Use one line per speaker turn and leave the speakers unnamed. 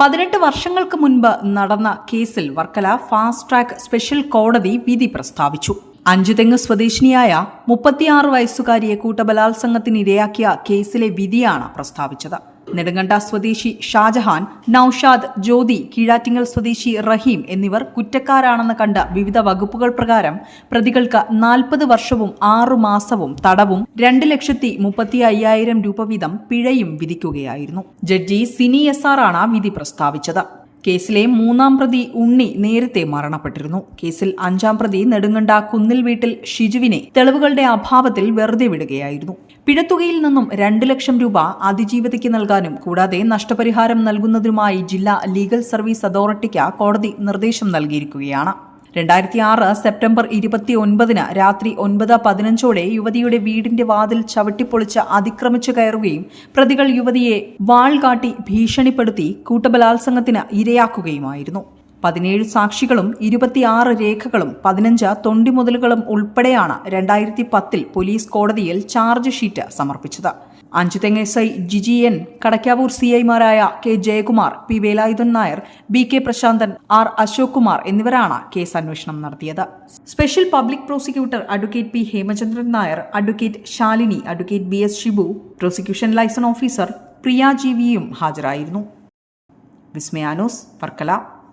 പതിനെട്ട് വർഷങ്ങൾക്ക് മുൻപ് നടന്ന കേസിൽ വർക്കല ഫാസ്റ്റ് ട്രാക്ക് സ്പെഷ്യൽ കോടതി വിധി പ്രസ്താവിച്ചു. അഞ്ചുതെങ്ങ് സ്വദേശിനിയായ മുപ്പത്തിയാറ് വയസ്സുകാരിയെ കൂട്ടബലാത്സംഗത്തിനിരയാക്കിയ കേസിലെ വിധിയാണ് പ്രസ്താവിച്ചത്. നെടുങ്കണ്ട സ്വദേശി ഷാജഹാൻ നൌഷാദ് ജ്യോതി കീഴാറ്റിങ്ങൽ സ്വദേശി റഹീം എന്നിവർ കുറ്റക്കാരാണെന്ന് കണ്ട വിവിധ വകുപ്പുകൾ പ്രകാരം പ്രതികൾക്ക് നാൽപ്പത് വർഷവും ആറു മാസവും തടവും രണ്ട് ലക്ഷത്തി മുപ്പത്തി അയ്യായിരം രൂപ വീതം പിഴയും വിധിക്കുകയായിരുന്നു. ജഡ്ജി സിനി എസ് ആർ ആണ് വിധി പ്രസ്താവിച്ചത്. കേസിലെ മൂന്നാം പ്രതി ഉണ്ണി നേരത്തെ മരണപ്പെട്ടിരുന്നു. കേസിൽ അഞ്ചാം പ്രതി നെടുങ്കണ്ട കുന്നിൽ വീട്ടിൽ ഷിജുവിനെ തെളിവുകളുടെ അഭാവത്തിൽ വെറുതെ വിടുകയായിരുന്നു. പിഴത്തുകയിൽ നിന്നും രണ്ട് ലക്ഷം രൂപ അതിജീവിതയ്ക്ക് നൽകാനും കൂടാതെ നഷ്ടപരിഹാരം നൽകുന്നതിനുമായി ജില്ലാ ലീഗൽ സർവീസ് അതോറിറ്റിക്ക് കോടതി നിർദ്ദേശം നൽകിയിരിക്കുകയാണ്. രണ്ടായിരത്തി ആറ് സെപ്റ്റംബർ ഇരുപത്തി ഒൻപതിന് രാത്രി ഒൻപത് പതിനഞ്ചോടെ യുവതിയുടെ വീടിന്റെ വാതിൽ ചവിട്ടിപ്പൊളിച്ച് അതിക്രമിച്ചു കയറുകയും പ്രതികൾ യുവതിയെ വാൾ കാട്ടി ഭീഷണിപ്പെടുത്തി കൂട്ടബലാത്സംഗത്തിന് ഇരയാക്കുകയുമായിരുന്നു. പതിനേഴ് സാക്ഷികളും ഇരുപത്തിയാറ് രേഖകളും പതിനഞ്ച് തൊണ്ടിമുതലുകളും ഉൾപ്പെടെയാണ് രണ്ടായിരത്തി പത്തിൽ പോലീസ് കോടതിയിൽ ചാർജ് ഷീറ്റ് സമർപ്പിച്ചത്. Anchuthengu S I Jiji N Kadakkavoor C ഐമാരായ K Jayakumar P Velayudhan Nair B K Prasanthan R Ashok Kumar എന്നിവരാണ് കേസ് അന്വേഷണം നടത്തിയത്. Special public prosecutor advocate P Hemachandran Nair advocate Shalini advocate B S Shibu prosecution liaison officer Priya G വിയും ഹാജരായിരുന്നു. വിസ്മയാനോസ് വർക്കല.